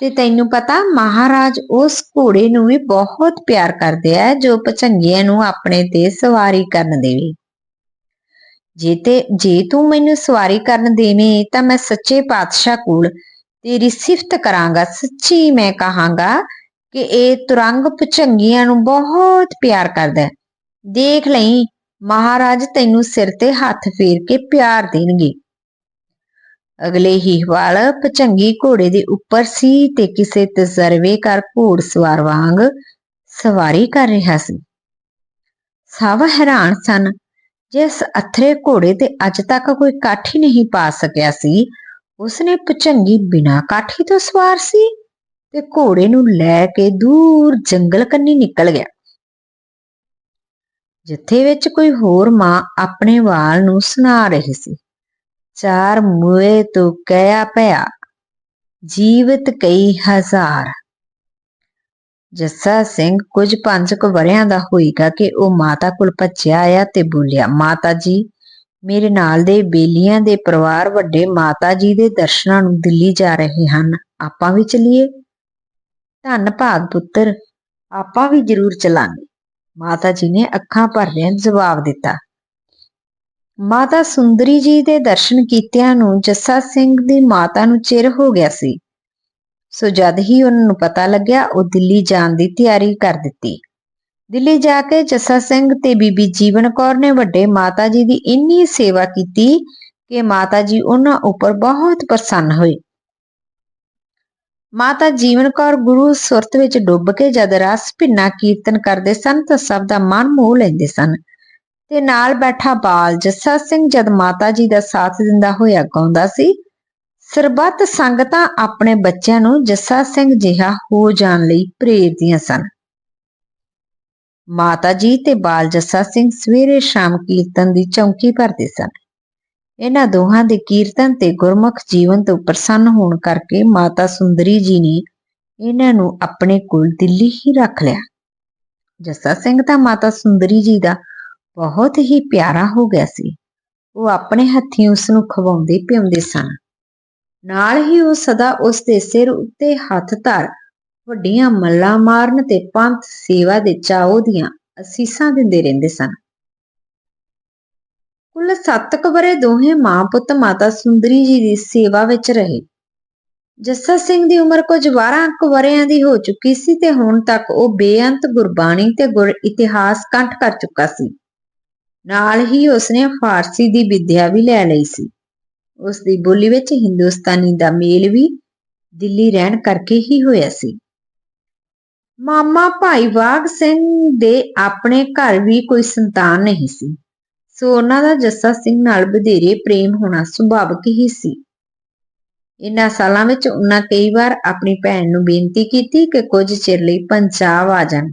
ਤੇ ਤੈਨੂੰ ਪਤਾ ਮਹਾਰਾਜ ਉਸ ਘੋੜੇ ਨੂੰ ਵੀ ਬਹੁਤ ਪਿਆਰ ਕਰਦੇ ਆ, ਜੋ ਪਚੰਗੀਆਂ ਨੂੰ ਆਪਣੇ ਤੇ ਸਵਾਰੀ ਕਰਨ ਦੇਵੇ। ਜੇ ਤੇ, ਜੇ ਤੂੰ ਮੈਨੂੰ ਸਵਾਰੀ ਕਰਨ ਦੇਵੇਂ ਤਾਂ ਮੈਂ ਸੱਚੇ ਪਾਤਸ਼ਾਹ ਕੋਲ ਤੇਰੀ ਸਿਫਤ ਕਰਾਂਗਾ, ਸੱਚੀ ਮੈਂ ਕਹਾਂਗਾ ਕਿ ਇਹ ਤੁਰੰਗ ਪਚੰਗੀਆਂ ਨੂੰ ਬਹੁਤ ਪਿਆਰ ਕਰਦਾ ਹੈ। ਦੇਖ ਲਈ, ਮਹਾਰਾਜ ਤੈਨੂੰ ਸਿਰ ਤੇ ਹੱਥ ਫੇਰ ਕੇ ਪਿਆਰ ਦੇਣਗੇ। ਅਗਲੇ ਹੀ ਵਾਲ ਪਚੰਗੀ ਘੋੜੇ ਦੇ ਉੱਪਰ ਸੀ ਤੇ ਕਿਸੇ ਤਜਰਬੇਕਾਰ ਘੋੜ ਸਵਾਰ ਵਾਂਗ ਸਵਾਰੀ ਕਰ ਰਿਹਾ ਸੀ। ਸਭ ਹੈਰਾਨ ਸਨ, ਜਿਸ ਅਥਰੇ ਘੋੜੇ ਤੇ ਅੱਜ ਤੱਕ ਕੋਈ ਕਾਠੀ ਨਹੀਂ ਪਾ ਸਕਿਆ ਸੀ। ਉਸਨੇ ਪਚੰਗੀ ਬਿਨਾ ਕਾਠੀ ਤੋਂ ਸਵਾਰ ਸੀ ਤੇ ਘੋੜੇ ਨੂੰ ਲੈ ਕੇ ਦੂਰ ਜੰਗਲ ਕੰਨੀ ਨਿਕਲ ਗਿਆ। ਜਿੱਥੇ ਵਿੱਚ ਕੋਈ ਹੋਰ ਮਾਂ ਆਪਣੇ ਵਾਲ ਨੂੰ ਸੁਨਾ ਰਹੀ ਸੀ। ਚਾਰ ਮੂਏ ਤੋਂ ਕਹਿਆ ਪਿਆ, ਜੀਵਤ ਕਈ ਹਜ਼ਾਰ। ਜੱਸਾ ਸਿੰਘ ਕੁਝ ਪੰਜ ਕੁ ਵਰਿਆਂ ਦਾ ਹੋਏਗਾ ਕਿ ਉਹ ਮਾਤਾ ਕੋਲ ਭੱਜਿਆ ਆਇਆ ਤੇ ਬੋਲਿਆ, ਮਾਤਾ ਜੀ ਮੇਰੇ ਨਾਲ ਦੇ ਬੇਲੀਆਂ ਦੇ ਪਰਿਵਾਰ ਵੱਡੇ ਮਾਤਾ ਜੀ ਦੇ ਦਰਸ਼ਨਾਂ ਨੂੰ ਦਿੱਲੀ ਜਾ ਰਹੇ ਹਨ। ਆਪਾਂ ਵੀ ਚਲੀਏ? ਧੰਨ ਭਾਗ ਪੁੱਤਰ, ਆਪਾਂ ਵੀ ਜ਼ਰੂਰ ਚਲਾਂਗੇ। ਮਾਤਾ ਜੀ ਨੇ ਅੱਖਾਂ ਭਰਦਿਆਂ ਜਵਾਬ ਦਿੱਤਾ। ਮਾਤਾ ਸੁੰਦਰੀ ਜੀ ਦੇ ਦਰਸ਼ਨ ਕੀਤਿਆਂ ਨੂੰ ਜੱਸਾ ਸਿੰਘ ਦੀ ਮਾਤਾ ਨੂੰ ਚਿਰ ਹੋ ਗਿਆ ਸੀ। ਸੋ ਜਦ ਹੀ ਉਹਨਾਂ ਨੂੰ ਪਤਾ ਲੱਗਿਆ, ਉਹ ਦਿੱਲੀ ਜਾਣ ਦੀ ਤਿਆਰੀ ਕਰ ਦਿੱਤੀ। ਦਿੱਲੀ ਜਾ ਕੇ ਜੱਸਾ ਸਿੰਘ ਤੇ ਬੀਬੀ ਜੀਵਨ ਕੌਰ ਨੇ ਵੱਡੇ ਮਾਤਾ ਜੀ ਦੀ ਇੰਨੀ ਸੇਵਾ ਕੀਤੀ ਕਿ ਮਾਤਾ ਜੀ ਉਹਨਾਂ ਉੱਪਰ ਬਹੁਤ ਪ੍ਰਸੰਨ ਹੋਏ। ਮਾਤਾ ਜੀਵਨ ਕੌਰ ਗੁਰੂ ਸੁਰਤ ਵਿੱਚ ਡੁੱਬ ਕੇ ਜਦ ਰਸ ਭਿੰਨਾ ਕੀਰਤਨ ਕਰਦੇ ਸਨ ਤਾਂ ਸਭ ਦਾ ਮਨ ਮੋਹ ਲੈਂਦੇ ਸਨ ਤੇ ਨਾਲ ਬੈਠਾ ਬਾਲ ਜੱਸਾ ਸਿੰਘ ਜਦ ਮਾਤਾ ਜੀ ਦਾ ਸਾਥ ਦਿੰਦਾ ਹੋਇਆ ਗਾਉਂਦਾ ਸੀ, ਸਰਬੱਤ ਸੰਗਤਾਂ ਆਪਣੇ ਬੱਚਿਆਂ ਨੂੰ ਜੱਸਾ ਸਿੰਘ ਜਿਹਾ ਹੋ ਜਾਣ ਲਈ ਪ੍ਰੇਰਦੀਆਂ ਸਨ। ਮਾਤਾ ਜੀ ਤੇ ਬਾਲ ਜੱਸਾ ਸਿੰਘ ਸਵੇਰੇ ਸ਼ਾਮ ਕੀਰਤਨ ਦੀ ਚੌਂਕੀ ਭਰਦੇ ਸਨ। ਇਹਨਾਂ ਦੋਹਾਂ ਦੇ ਕੀਰਤਨ ਤੇ ਗੁਰਮੁਖ ਜੀਵਨ ਤੋਂ ਪ੍ਰਸੰਨ ਹੋਣ ਕਰਕੇ ਮਾਤਾ ਸੁੰਦਰੀ ਜੀ ਨੇ ਇਹਨਾਂ ਨੂੰ ਆਪਣੇ ਕੋਲ ਦਿੱਲੀ ਹੀ ਰੱਖ ਲਿਆ। ਜੱਸਾ ਸਿੰਘ ਤਾਂ ਮਾਤਾ ਸੁੰਦਰੀ ਜੀ ਦਾ ਬਹੁਤ ਹੀ ਪਿਆਰਾ ਹੋ ਗਿਆ ਸੀ। ਉਹ ਆਪਣੇ ਹੱਥੀਂ ਉਸ ਨੂੰ ਖਵਾਉਂਦੇ ਪਿਆਉਂਦੇ ਸਨ। ਨਾਲ ਹੀ ਉਹ ਸਦਾ ਉਸ ਦੇ ਸਿਰ ਉੱਤੇ ਹੱਥ ਧਰ ਵੱਡੀਆਂ ਮੱਲਾਂ ਮਾਰਨ ਤੇ ਪੰਥ ਸੇਵਾ ਦੇ ਚਾਉ ਦੀਆਂ ਅਸੀਸਾਂ ਦਿੰਦੇ ਰਹਿੰਦੇ ਸਨ। ਕੁੱਲ 7 ਕੁ ਵਰੇ ਦੋਹੇ ਮਾਂ ਪੁੱਤ ਮਾਤਾ ਸੁੰਦਰੀ ਜੀ ਦੀ ਸੇਵਾ ਵਿੱਚ ਰਹੇ। ਜੱਸਾ ਸਿੰਘ ਦੀ ਉਮਰ ਕੁਝ 12 ਕੁ ਵਰਿਆਂ ਦੀ ਹੋ ਚੁੱਕੀ ਸੀ ਤੇ ਹੁਣ ਤੱਕ ਉਹ ਬੇਅੰਤ ਗੁਰਬਾਣੀ ਤੇ ਗੁਰ ਇਤਿਹਾਸ ਕੰਠ ਕਰ ਚੁੱਕਾ ਸੀ। ਨਾਲ ਹੀ ਉਸਨੇ ਫਾਰਸੀ ਦੀ ਵਿਦਿਆ ਵੀ ਲੈ ਲਈ ਸੀ। ਉਸ ਦੀ ਬੋਲੀ ਵਿੱਚ ਹਿੰਦੁਸਤਾਨੀ ਦਾ ਮੇਲ ਵੀ ਦਿੱਲੀ ਰਹਿਣ ਕਰਕੇ ਹੀ ਹੋਇਆ ਸੀ। ਮਾਮਾ ਭਾਈ ਵਾਗ ਸਿੰਘ ਦੇ ਆਪਣੇ ਘਰ ਵੀ ਕੋਈ ਸੰਤਾਨ ਨਹੀਂ ਸੀ। ਸੋ ਉਹਨਾਂ ਦਾ ਜੱਸਾ ਸਿੰਘ ਨਾਲ ਵਧੇਰੇ ਪ੍ਰੇਮ ਹੋਣਾ ਸੁਭਾਵਿਕ ਹੀ ਸੀ। ਇਨ੍ਹਾਂ ਸਾਲਾਂ ਵਿੱਚ ਉਹਨਾਂ ਕਈ ਵਾਰ ਆਪਣੀ ਭੈਣ ਨੂੰ ਬੇਨਤੀ ਕੀਤੀ ਕਿ ਕੁਝ ਚਿਰ ਲਈ ਪੰਜਾਬ ਆ ਜਾਣ।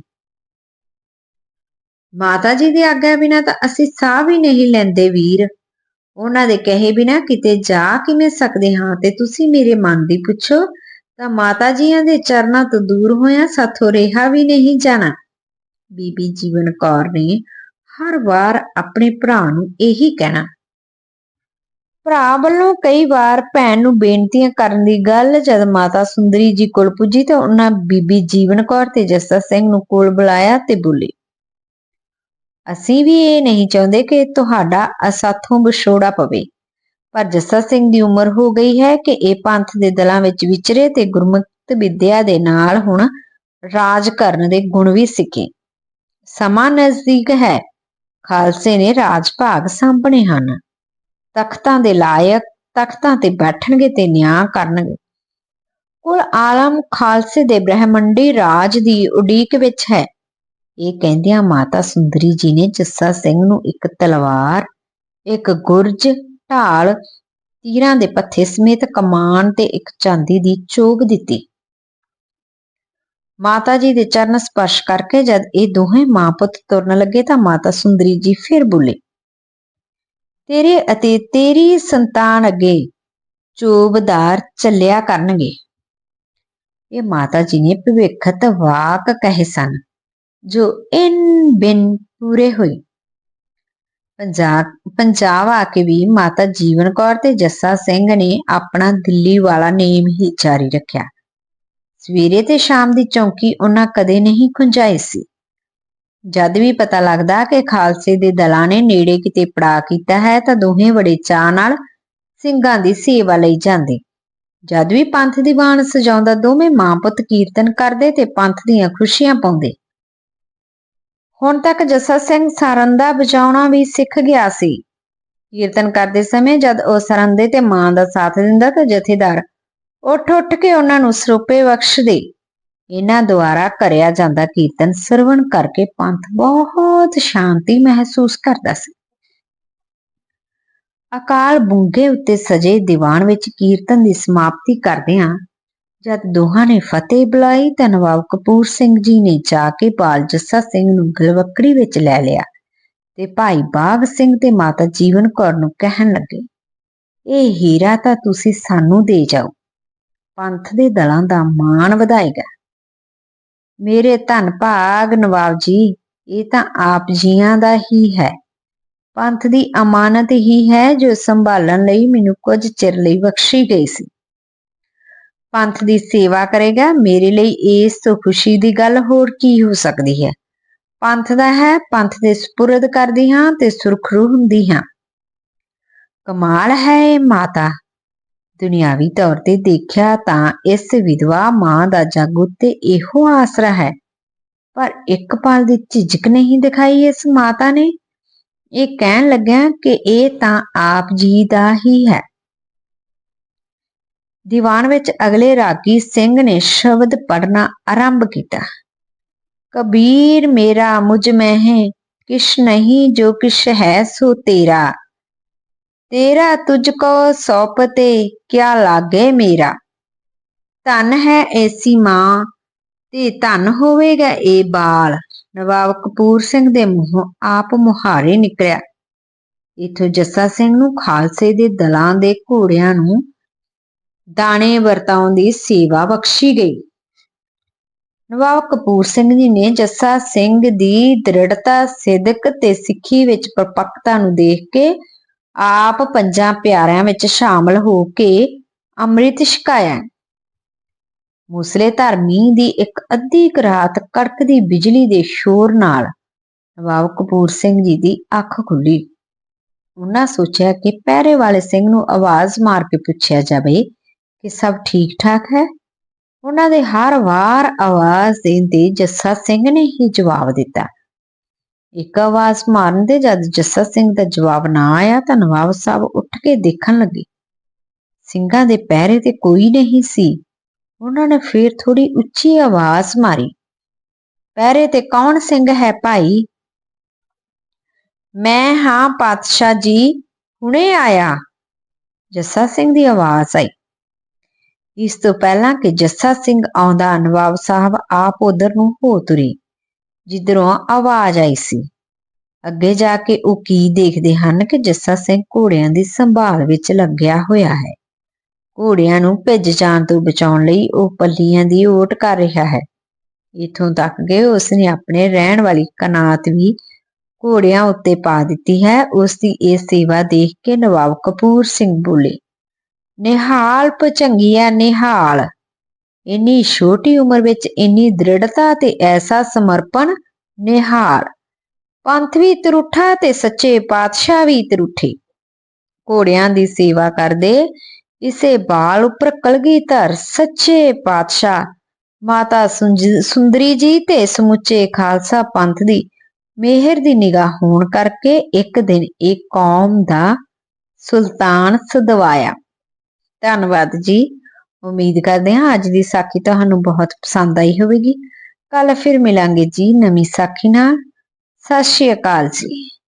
ਮਾਤਾ ਜੀ ਦੀ ਆਗਿਆ ਬਿਨਾ ਤਾਂ ਅਸੀਂ ਸਾਹ ਵੀ ਨਹੀਂ ਲੈਂਦੇ ਵੀਰ। ਉਹਨਾਂ ਦੇ ਕਹੇ ਬਿਨਾ ਕਿਤੇ ਜਾ ਕਿਵੇਂ ਸਕਦੇ ਹਾਂ ਤੇ ਤੁਸੀਂ ਮੇਰੇ ਮਨ ਦੀ ਪੁੱਛੋ ਤਾਂ ਮਾਤਾ ਜੀਆਂ ਦੇ ਚਰਨਾਂ ਤੋਂ ਦੂਰ ਹੋਇਆ ਸਾਥੋਂ ਰਿਹਾ ਵੀ ਨਹੀਂ ਜਾਣਾ। ਬੀਬੀ ਜੀਵਨ ਕੌਰ ਨੇ ਹਰ ਵਾਰ ਆਪਣੇ ਭਰਾ ਨੂੰ ਇਹੀ ਕਹਿਣਾ। ਭਰਾ ਵੱਲੋਂ ਕਈ ਵਾਰ ਭੈਣ ਨੂੰ ਬੇਨਤੀਆਂ ਕਰਨ ਦੀ ਗੱਲ ਜਦ ਮਾਤਾ ਸੁੰਦਰੀ ਜੀ ਕੋਲ ਪੁੱਜੀ ਤਾਂ ਉਹਨਾਂ ਬੀਬੀ ਜੀਵਨ ਕੌਰ ਤੇ ਜੱਸਾ ਸਿੰਘ ਨੂੰ ਕੋਲ ਬੁਲਾਇਆ ਤੇ ਬੋਲੇ, ਅਸੀਂ ਵੀ ਇਹ ਨਹੀਂ ਚਾਹੁੰਦੇ ਕਿ ਤੁਹਾਡਾ ਅਸਾਥੋਂ ਵਿਛੋੜਾ ਪਵੇ। ਪਰ ਜੱਸਾ ਸਿੰਘ ਦੀ ਉਮਰ ਹੋ ਗਈ ਹੈ ਕਿ ਇਹ ਪੰਥ ਦੇ ਦਲਾਂ ਵਿੱਚ ਵਿਚਰੇ ਤੇ ਗੁਰਮਤਿ ਵਿਦਿਆ ਦੇ ਨਾਲ ਹੁਣ ਰਾਜ ਕਰਨ ਦੇ ਗੁਣ ਵੀ ਸਿੱਖੇ। ਸਮਾਂ ਨਜ਼ਦੀਕ ਹੈ। ਖਾਲਸੇ ਨੇ ਰਾਜ ਭਾਗ ਸਾਂਭਣੇ ਹਨ। ਤਖਤਾਂ ਦੇ ਲਾਇਕ ਤਖਤਾਂ ਤੇ ਬੈਠਣਗੇ ਤੇ ਨਿਆਂ ਕਰਨਗੇ। ਕੁਲ ਆਲਮ ਖਾਲਸੇ ਦੇ ਬ੍ਰਹਿਮੰਡੀ ਰਾਜ ਦੀ ਉਡੀਕ ਵਿੱਚ ਹੈ। ਇਹ ਕਹਿੰਦਿਆਂ ਮਾਤਾ ਸੁੰਦਰੀ ਜੀ ਨੇ ਜੱਸਾ ਸਿੰਘ ਨੂੰ ਇੱਕ ਤਲਵਾਰ, ਇੱਕ ਗੁਰਜ ਢਾਲ ਤੀਰਾਂ ਦੇ ਪੱਥੇ ਸਮੇਤ ਕਮਾਨ ਤੇ ਇੱਕ ਚਾਂਦੀ ਦੀ ਚੋਗ ਦਿੱਤੀ। ਮਾਤਾ ਜੀ ਦੇ ਚਰਨ ਸਪਰਸ਼ ਕਰਕੇ ਜਦ ਇਹ ਦੋਹੇ ਮਾਂ ਪੁੱਤ ਤੁਰਨ ਲੱਗੇ ਤਾਂ ਮਾਤਾ ਸੁੰਦਰੀ ਜੀ ਫਿਰ ਬੋਲੇ, ਤੇਰੇ ਅਤੇ ਤੇਰੀ ਸੰਤਾਨ ਅੱਗੇ ਚੋਬਦਾਰ ਚੱਲਿਆ ਕਰਨਗੇ। ਇਹ ਮਾਤਾ ਜੀ ਨੇ ਭਵਿੱਖਤ ਵਾਕ ਕਹੇ ਸਨ, ਜੋ ਇਨ ਬਿਨ ਪੂਰੇ ਹੋਏ। ਪੰਜਾਬ ਪੰਜਾਬ ਆ ਕੇ ਵੀ ਮਾਤਾ ਜੀਵਨ ਕੌਰ ਤੇ ਜੱਸਾ ਸਿੰਘ ਨੇ ਆਪਣਾ ਦਿੱਲੀ ਵਾਲਾ ਨੇਮ ਹੀ ਜਾਰੀ ਰੱਖਿਆ। ਸਵੇਰੇ ਤੇ ਸ਼ਾਮ ਦੀ ਚੌਂਕੀ ਉਹਨਾਂ ਕਦੇ ਨਹੀਂ ਖੁੰਝਾਈ ਸੀ। ਜਦ ਵੀ ਪਤਾ ਲੱਗਦਾ ਕਿ ਖਾਲਸੇ ਦੇ ਦਲਾਂ ਨੇ ਨੇੜੇ ਕਿਤੇ ਪੜਾ ਕੀਤਾ ਹੈ ਤਾਂ ਦੋਹੇ ਬੜੇ ਚਾਅ ਨਾਲ ਸਿੰਘਾਂ ਦੀ ਸੇਵਾ ਲਈ ਜਾਂਦੇ। ਜਦ ਵੀ ਪੰਥ ਦੀ ਬਾਣ ਸਜਾਉਂਦਾ ਦੋਵੇਂ ਮਾਂ ਪੁੱਤ ਕੀਰਤਨ ਕਰਦੇ ਤੇ ਪੰਥ ਦੀਆਂ ਖੁਸ਼ੀਆਂ ਪਾਉਂਦੇ। ਹੁਣ ਤੱਕ ਜੱਸਾ ਸਿੰਘ ਸਰੰਦਾ ਵਜਾਉਣਾ ਵੀ ਸਿੱਖ ਗਿਆ ਸੀ। ਕੀਰਤਨ ਕਰਦੇ ਸਮੇਂ ਜਦ ਉਹ ਸਰੰਦੇ ਤੇ ਮਾਂ ਦਾ ਸਾਥ ਦਿੰਦਾ ਤਾਂ ਜਥੇਦਾਰ ਉੱਠ ਉੱਠ ਕੇ ਉਹਨਾਂ ਨੂੰ ਸਰੂਪੇ ਬਖਸ਼ਦੇ। ਇਹਨਾਂ ਦੁਆਰਾ ਕਰਿਆ ਜਾਂਦਾ ਕੀਰਤਨ ਸਰਵਣ ਕਰਕੇ ਪੰਥ ਬਹੁਤ ਸ਼ਾਂਤੀ ਮਹਿਸੂਸ ਕਰਦਾ ਸੀ। ਅਕਾਲ ਬੁੰਗੇ ਉੱਤੇ ਸਜੇ ਦੀਵਾਨ ਵਿੱਚ ਕੀਰਤਨ ਦੀ ਸਮਾਪਤੀ ਕਰਦਿਆਂ ਜਦ ਦੋਹਾਂ ਨੇ ਫਤਿਹ ਬੁਲਾਈ ਤਾਂ ਨਵਾਬ ਕਪੂਰ ਸਿੰਘ ਜੀ ਨੇ ਜਾ ਕੇ ਬਾਲ ਜੱਸਾ ਸਿੰਘ ਨੂੰ ਗਲਵਕੜੀ ਵਿੱਚ ਲੈ ਲਿਆ ਤੇ ਭਾਈ ਬਾਗ ਸਿੰਘ ਤੇ ਮਾਤਾ ਜੀਵਨ ਕੌਰ ਨੂੰ ਕਹਿਣ ਲੱਗੇ, ਇਹ ਹੀਰਾ ਤਾਂ ਤੁਸੀਂ ਸਾਨੂੰ ਦੇ ਜਾਓ, ਪੰਥ ਦੇ ਦਲਾਂ ਦਾ ਮਾਣ ਵਧਾਏਗਾ। ਮੇਰੇ ਧੰਨ ਭਾਗ ਨਵਾਬ ਜੀ, ਇਹ ਤਾਂ ਆਪ ਜੀਆਂ ਦਾ ਹੀ ਹੈ। ਪੰਥ ਦੀ ਅਮਾਨਤ ਹੀ ਹੈ ਜੋ ਸੰਭਾਲਣ ਲਈ ਮੈਨੂੰ ਕੁਝ ਚਿਰ ਲਈ ਬਖਸ਼ੀ ਗਈ ਸੀ। ਪੰਥ ਦੀ ਸੇਵਾ ਕਰੇਗਾ, ਮੇਰੇ ਲਈ ਇਸ ਤੋਂ ਖੁਸ਼ੀ ਦੀ ਗੱਲ ਹੋਰ ਕੀ ਹੋ ਸਕਦੀ ਹੈ? ਪੰਥ ਦਾ ਹੈ, ਪੰਥ ਦੇ ਸਪੁਰਦ ਕਰਦੀ ਹਾਂ ਤੇ ਸੁਰਖਰੂ ਹੁੰਦੀ ਹਾਂ। ਕਮਾਲ ਹੈ ਇਹ ਮਾਤਾ। ਦੁਨਿਆਵੀ ਤੌਰ ਤੇ ਦੇਖਿਆ ਤਾਂ ਇਸ ਵਿਧਵਾ ਮਾਂ ਦਾ ਜੱਗ ਉੱਤੇ ਇਹੋ ਆਸਰਾ ਹੈ। ਪਰ ਇੱਕ ਪਲ ਦੀ ਝਿਜਕ ਨਹੀਂ ਦਿਖਾਈ ਇਸ ਮਾਤਾ ਨੇ। ਇਹ ਕਹਿਣ ਲੱਗਿਆ ਕਿ ਇਹ ਤਾਂ ਆਪ ਜੀ ਦਾ ਹੀ ਹੈ। ਦੀਵਾਨ ਵਿੱਚ ਅਗਲੇ ਰਾਗੀ ਸਿੰਘ ਨੇ ਸ਼ਬਦ ਪੜਨਾ ਆਰੰਭ ਕੀਤਾ। ਕਬੀਰ ਮੇਰਾ, ਮੁਝ ਮੈਂ ਹੈ ਕਿਛ ਨਹੀਂ, ਜੋ ਕਿਛ ਹੈ ਸੋ ਤੇਰਾ। ਤੇਰਾ ਤੁਝ ਕੋ ਸੌਪਤੇ ਕਿਆ ਲਾਗੇ ਮੇਰਾ। ਧਨ ਹੈ ਐਸੀ ਮਾਂ, ਤੇ ਧਨ ਹੋਵੇਗਾ ਇਹ ਬਾਲ। ਨਵਾਬ ਕਪੂਰ ਸਿੰਘ ਦੇ ਮੂੰਹੋਂ ਆਪ ਮੁਹਾਰੇ ਨਿਕਲਿਆ। ਇਥੋਂ ਜੱਸਾ ਸਿੰਘ ਨੂੰ ਖਾਲਸੇ ਦੇ ਦਲਾਂ ਦੇ ਘੋੜਿਆਂ ਨੂੰ ਦਾਣੇ ਵਰਤਾਉਣ ਦੀ ਸੇਵਾ ਬਖਸ਼ੀ ਗਈ। ਨਵਾਬ ਕਪੂਰ ਸਿੰਘ ਜੀ ਨੇ ਜੱਸਾ ਸਿੰਘ ਦੀ ਦ੍ਰਿੜਤਾ ਸਿੱਧਕ ਤੇ ਸਿੱਖੀ ਵਿੱਚ ਪਰਪੱਕਤਾ ਨੂੰ ਦੇਖ ਕੇ ਆਪ ਪੰਜਾਂ ਪਿਆਰਿਆਂ ਵਿੱਚ ਸ਼ਾਮਲ ਹੋ ਕੇ ਅੰਮ੍ਰਿਤ ਛਕਾਇਆ। ਮੂਸਲੇਧਾਰ ਮੀਂਹ ਦੀ ਇੱਕ ਅੱਧੀ ਕੁ ਰਾਤ ਕੜਕਦੀ ਬਿਜਲੀ ਦੇ ਸ਼ੋਰ ਨਾਲ ਨਵਾਬ ਕਪੂਰ ਸਿੰਘ ਜੀ ਦੀ ਅੱਖ ਖੁੱਲੀ। ਉਹਨਾਂ ਸੋਚਿਆ ਕਿ ਪਹਿਰੇ ਵਾਲੇ ਸਿੰਘ ਨੂੰ ਆਵਾਜ਼ ਮਾਰ ਕੇ ਪੁੱਛਿਆ ਜਾਵੇ ਕਿ ਸਭ ਠੀਕ ਠਾਕ ਹੈ? ਉਹਨਾਂ ਦੇ ਹਰ ਵਾਰ ਆਵਾਜ਼ ਦੇਣ ਤੇ ਜੱਸਾ ਸਿੰਘ ਨੇ ਹੀ ਜਵਾਬ ਦਿੱਤਾ। ਇੱਕ ਆਵਾਜ਼ ਮਾਰਨ ਦੇ ਜਦ ਜੱਸਾ ਸਿੰਘ ਦਾ ਜਵਾਬ ਨਾ ਆਇਆ ਤਾਂ ਨਵਾਬ ਸਾਹਿਬ ਉੱਠ ਕੇ ਦੇਖਣ ਲੱਗੇ। ਸਿੰਘਾਂ ਦੇ ਪਹਿਰੇ ਤੇ ਕੋਈ ਨਹੀਂ ਸੀ। ਉਹਨਾਂ ਨੇ ਫੇਰ ਥੋੜੀ ਉੱਚੀ ਆਵਾਜ਼ ਮਾਰੀ। ਪਹਿਰੇ ਤੇ ਕੌਣ ਸਿੰਘ ਹੈ ਭਾਈ? ਮੈਂ ਹਾਂ ਪਾਤਸ਼ਾਹ ਜੀ, ਹੁਣੇ ਆਇਆ। ਜੱਸਾ ਸਿੰਘ ਦੀ ਆਵਾਜ਼ ਆਈ। ਇਸ ਤੋਂ ਪਹਿਲਾਂ ਕਿ ਜੱਸਾ ਸਿੰਘ ਆਉਂਦਾ, ਨਵਾਬ ਸਾਹਿਬ ਆਪ ਉਧਰ ਨੂੰ ਹੋ ਤੁਰੇ, ਜਿੱਧਰੋਂ ਆਵਾਜ਼ ਆਈ ਸੀ। ਅੱਗੇ ਜਾ ਕੇ ਉਹ ਕੀ ਦੇਖਦੇ ਹਨ ਕਿ ਜੱਸਾ ਸਿੰਘ ਘੋੜਿਆਂ ਦੀ ਸੰਭਾਲ ਵਿੱਚ ਲੱਗਿਆ ਹੋਇਆ ਹੈ। ਘੋੜਿਆਂ ਨੂੰ ਭਿੱਜ ਜਾਣ ਤੋਂ ਬਚਾਉਣ ਲਈ ਉਹ ਪੱਲੀਆਂ ਦੀ ਓਟ ਕਰ ਰਿਹਾ ਹੈ। ਇਥੋਂ ਤੱਕ ਕਿ ਉਸਨੇ ਆਪਣੇ ਰਹਿਣ ਵਾਲੀ ਕਨਾਤ ਵੀ ਘੋੜਿਆਂ ਉੱਤੇ ਪਾ ਦਿੱਤੀ ਹੈ। ਉਸ ਦੀ ਇਹ ਸੇਵਾ ਦੇਖ ਕੇ ਨਵਾਬ ਕਪੂਰ ਸਿੰਘ ਬੋਲੇ ਨਿਹਾਲ ਪਚੰਗੀਆ ਨਿਹਾਲ। ਇੰਨੀ ਛੋਟੀ ਉਮਰ ਵਿੱਚ ਇੰਨੀ ਦ੍ਰਿੜਤਾ ਤੇ ਐਸਾ ਸਮਰਪਣ, ਨਿਹਾਲ। ਪੰਥ ਵੀ ਤਰੁੱਠਾ ਤੇ ਸੱਚੇ ਪਾਤਸ਼ਾਹ ਵੀ ਤਰੁੱਠੇ। ਘੋੜਿਆਂ ਦੀ ਸੇਵਾ ਕਰਦੇ, ਇਸੇ ਬਾਲ ਉੱਪਰ ਕਲਗੀਧਰ ਸੱਚੇ ਪਾਤਸ਼ਾਹ। ਮਾਤਾ ਸੁੰਜ- ਸੁੰਦਰੀ ਜੀ ਤੇ ਸਮੁੱਚੇ ਖਾਲਸਾ ਪੰਥ ਦੀ ਮਿਹਰ ਦੀ ਨਿਗਾਹ ਹੋਣ ਕਰਕੇ ਇੱਕ ਦਿਨ ਇਹ ਕੌਮ ਦਾ ਸੁਲਤਾਨ ਸਦਵਾਇਆ। ਧੰਨਵਾਦ ਜੀ। ਉਮੀਦ ਕਰਦੇ ਹਾਂ ਅੱਜ ਦੀ ਸਾਖੀ ਤੁਹਾਨੂੰ ਬਹੁਤ ਪਸੰਦ ਆਈ ਹੋਵੇਗੀ। ਕੱਲ ਫਿਰ ਮਿਲਾਂਗੇ ਜੀ ਨਵੀਂ ਸਾਖੀ ਨਾਲ। ਸਤਿ ਸ਼੍ਰੀ ਅਕਾਲ ਜੀ।